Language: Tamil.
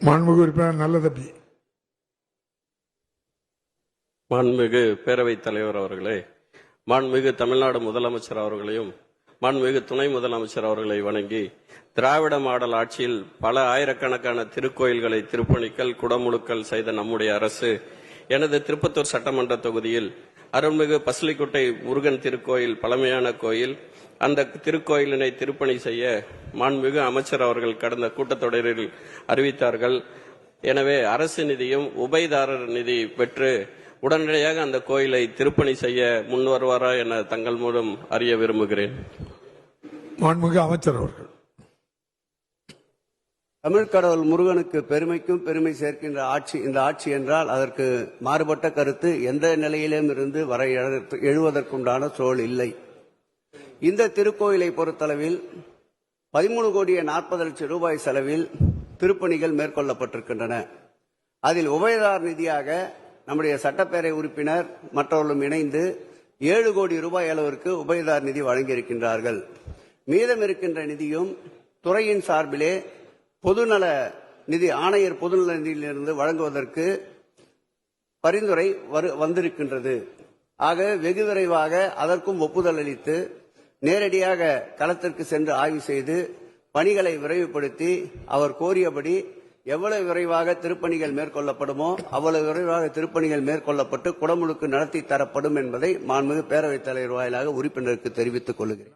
மாண்புமிகு உறுப்பினர் நல்ல தம்பி மாண்புமிகு பேரவைத் தலைவர் அவர்களே மாண்புமிகு தமிழ்நாடு முதலமைச்சர் அவர்களையும் மாண்புமிகு துணை முதலமைச்சர் அவர்களை வணங்கி திராவிட மாடல் ஆட்சியில் பல ஆயிரக்கணக்கான திருக்கோயில்களை திருப்பணிக்கல் குடமுழுக்கல் செய்த நம்முடைய அரசு எனது திருப்பத்தூர் சட்டமன்ற தொகுதியில் அருள்மிகு பசுலிக்குட்டை முருகன் திருக்கோயில் பழமையான கோயில். அந்த திருக்கோயிலினை திருப்பணி செய்ய மாண்புமிகு அமைச்சர் அவர்கள் கடந்த கூட்டத்தொடரில் அறிவித்தார்கள். எனவே அரசு நிதியும் உபயதாரர் நிதி பெற்று உடனடியாக அந்த கோயிலை திருப்பணி செய்ய முன் வருவாரா என தங்கள் மூலம் அறிய விரும்புகிறேன். மாண்புமிகு அமைச்சர் அவர்கள். தமிழ் கடவுள் முருகனுக்கு பெருமைக்கும் பெருமை சேர்க்கின்ற ஆட்சி இந்த ஆட்சி என்றால் அதற்கு மாறுபட்ட கருத்து எந்த நிலையிலும் இருந்து வர எழுவதற்குண்டான சூழல் இல்லை. இந்த திருக்கோயிலை பொறுத்தளவில் பதிமூணு கோடியே நாற்பது லட்சம் ரூபாய் செலவில் திருப்பணிகள் மேற்கொள்ளப்பட்டிருக்கின்றன. அதில் உபயதார் நிதியாக நம்முடைய சட்டப்பேரவை உறுப்பினர் மற்றவர்களும் இணைந்து ஏழு கோடி ரூபாய் அளவிற்கு உபயதார் நிதி வழங்கியிருக்கின்றார்கள். மீதம் இருக்கின்ற நிதியும் துறையின் சார்பிலே பொதுநல நிதி ஆணையர் பொதுநல நிதியிலிருந்து வழங்குவதற்கு பரிந்துரை வரு- வந்திருக்கின்றது. ஆக வெகு விரைவாக அதற்கும் ஒப்புதல் அளித்து நேரடியாக களத்திற்கு சென்று ஆய்வு செய்து பணிகளை விரைவுபடுத்தி அவர் கோரியபடி எவ்வளவு விரைவாக திருப்பணிகள் மேற்கொள்ளப்படுமோ அவ்வளவு விரைவாக திருப்பணிகள் மேற்கொள்ளப்பட்டு குடமுழுக்கு நடத்தி தரப்படும் என்பதை மாண்புமிகு பேரவைத் தலைவர் வாயிலாக உறுப்பினருக்கு தெரிவித்துக் கொள்கிறேன்.